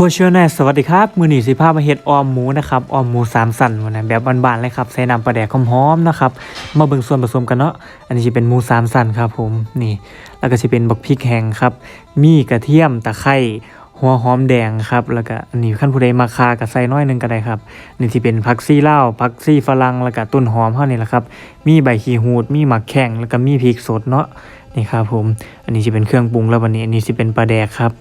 ครัวเชียวแน่สวัสดีครับ มือหนีสิภาพมาเฮ็ดออมหมูนะครับออมหมูสามสันวันนะแบบบานๆเลยครับใส่น้ำปลาแดกหอมๆนะครับมาเบิ่งส่วนผสมกันเนาะอันนี้จะเป็นหมูสามสันครับผมนี่ แล้วก็จะเป็นบักพริกแห้งครับ มีกระเทียมตะไคร้หัวหอมแดงครับแล้วก็อันนี้ขั้นผู้ใดมาคากับใส่น้อยนึงก็ได้ครับนี่ที่เป็นผักซี่ลาผักซี่ฝรั่งแล้วก็ต้นหอมเท่านี้แหละครับมีใบขี้หูดมีหมักแข้งแล้วก็มีพริกสดเนาะ นี่ครับผม อันนี้จะเป็นเครื่องปรุงแล้ววันนี้อันนี้จะเป็นปลาแดกครับ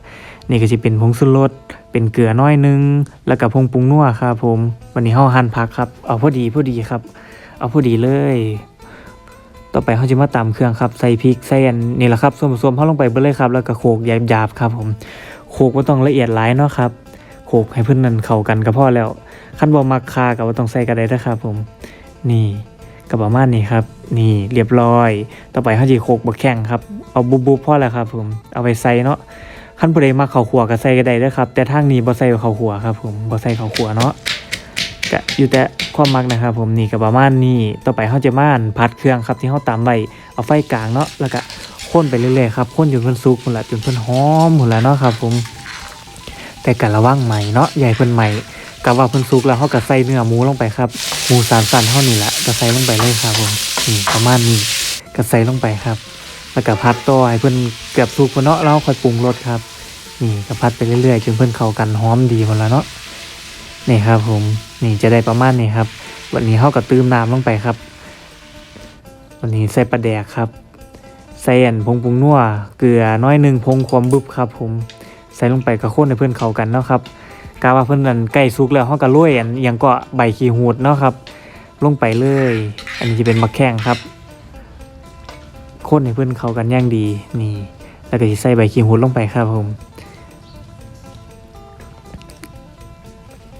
นี่ก็จะเป็นผงชูรสเป็นเกลือน้อยหนึง แล้วก็ผงปรุงนัวครับผม วันนี้เฮาหั่นผักครับ เอาพอดีพอดีครับ เอาพอดีเลย ต่อไปเฮาจะมาตำเครื่องครับ ใส่พริกใส่อันนี่แหละครับส่วนผสมเฮาลงไปเบิดเลยครับ แล้วก็โขกหยาบๆครับผม โขลกบ่ต้องละเอียดหลายเนาะครับ โขกให้เพิ่อนนั่นเข้ากันก็พอแล้วคันบ่มักคาก็บ่ต้องใส่ก็ได้เด้อครับผม นี่ ก็ประมาณนี้ครับ นี่เรียบร้อย ต่อไปเฮาสิโขลกบักแข้งครับ เอาบุบๆพอแล้วครับผม เอาไปใส่เนาะขั้นผู้ใดมาเข้าขัวก็ใส่ก็ได้ด้อครับ แต่ทางนี้บ่ใส่เข้าขัวครับผมบ่ใส่เข้าขัวเนาะก็อยู่แต่ความมักนะครับผมนี่ก็ประมาณนี้ต่อไปเฮาจะม่านผัดเครื่องครับที่เฮาตามไว้เอาไฟกลางเนาะแล้วก็คนไปเรื่อยๆครับคนจนเพิ่นสุกพุ่นละจนเพิ่นหอมพุ่นละเนาะครับผมแต่ก็ระวังใหม่เนาะใหญ่เพิ่นใหม่ ก็ว่าเพิ่นสุกแล้วเฮาก็ใส่เนื้อหมูลงไปครับ หมูสามสันเฮานี่แหละก็ใส่ลงไปเลยครับผมนี่ประมาณนี้ก็ใส่ลงไปครับ แล้วก็พัดต่อให้เพิ่นเกือบสุกพุ่นเนาะแล้วค่อยปรุงรสครับ นี่ก็พัดไปเรื่อยๆจนเพื่นเข้ากันหอมดีหมดแล้วเนาะนี่ครับผมนี่จะได้ประมาณนี้ครับ วันนี้เขาก็ตื้มน้ำลงไปครับ วันนี้ใส่ปลาแดกครับใส่อันพงปรุงนัวเกลือน้อยหนึ่งพงความบุบครับ ผมใส่ลงไปกระโคนให้เพื่อนเข้ากันเนาะครับ กาว่าเพื่อนนั้นใกล้สุกแล้วเขาก็โรยอันอิหยังก็ใบขี้หูดเนาะครับ ลงไปเลย อันนี้จะเป็นมะแข้งครับโคนให้เพื่อนเข้ากันอย่างดีนี่ แล้วก็สิใส่ใบขี้หูดลงไปครับผม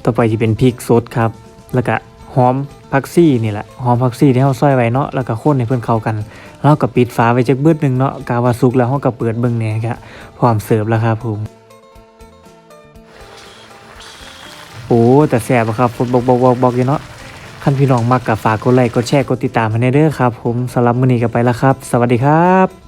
ต่อไปจะเป็นพริกสดครับ แล้วก็หอมผักซี่นี่แหละหอมผักซี่ที่เราซอยไว้เนาะแล้วก็คนให้เพื่อนเข้ากันแล้วก็ปิดฝาไว้จักเบิดหนึงเนาะกาว่าสุกแล้วเราก็เปิดเบิ่งเนี่ยครับพร้อมเสิร์ฟแล้วครับผม โอ้แต่แสบอะครับบอกบอกบอกบอกอยู่เนาะคันพี่น้องมักกับฝากกดไลค์กดแชร์กดติดตามให้ในเด้อครับ ผมสำหรับมื้อนี้ก็ไปแล้วครับ สวัสดีครับ